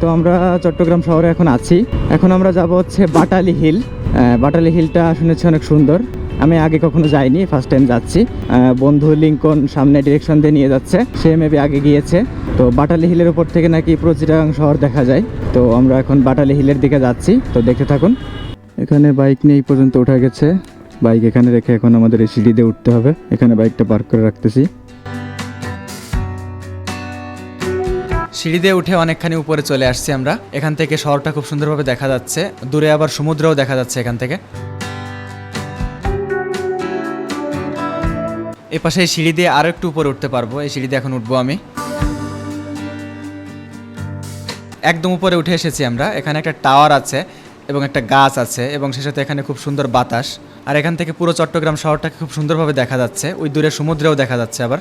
তো আমরা চট্টগ্রাম শহরে এখন আছি। এখন আমরা যাব হচ্ছে বাটালি হিল। বাটালি হিলটা শুনেছি অনেক সুন্দর। আমি আগে কখনো যাইনি ফার্স্ট টাইম যাচ্ছি। বন্ধু লিঙ্কন সামনে ডিরেকশন দিয়ে নিয়ে যাচ্ছে। সে মেবি আগে গিয়েছে। তো বাটালি হিলের উপর থেকে নাকি পুরো শহর দেখা যায়। তো আমরা এখন বাটালি হিলের দিকে যাচ্ছি। তো দেখতে থাকুন। এখানে বাইক নিয়ে এই পর্যন্ত উঠা গেছে। বাইক এখানে রেখে এখন আমাদের এই দিয়ে উঠতে হবে। এখানে বাইকটা পার্ক করে রাখতেছি। সিঁড়ি দিয়ে উঠে অনেকখানি উপরে চলে আসছি আমরা। এখান থেকে শহরটা খুব সুন্দরভাবে দেখা যাচ্ছে। দূরে আবার সমুদ্রও দেখা যাচ্ছে এখান থেকে। এ পাশে সিঁড়ি দিয়ে আরও একটু উপরে উঠতে পারব। এই সিঁড়ি দিয়ে এখন উঠবো আমি। একদম উপরে উঠে এসেছি আমরা। এখানে একটা টাওয়ার আছে এবং একটা গাছ আছে এবং সে সাথে এখানে খুব সুন্দর বাতাস। আর এখান থেকে পুরো চট্টগ্রাম শহরটাকে খুব সুন্দরভাবে দেখা যাচ্ছে। ওই দূরে সমুদ্রেও দেখা যাচ্ছে আবার।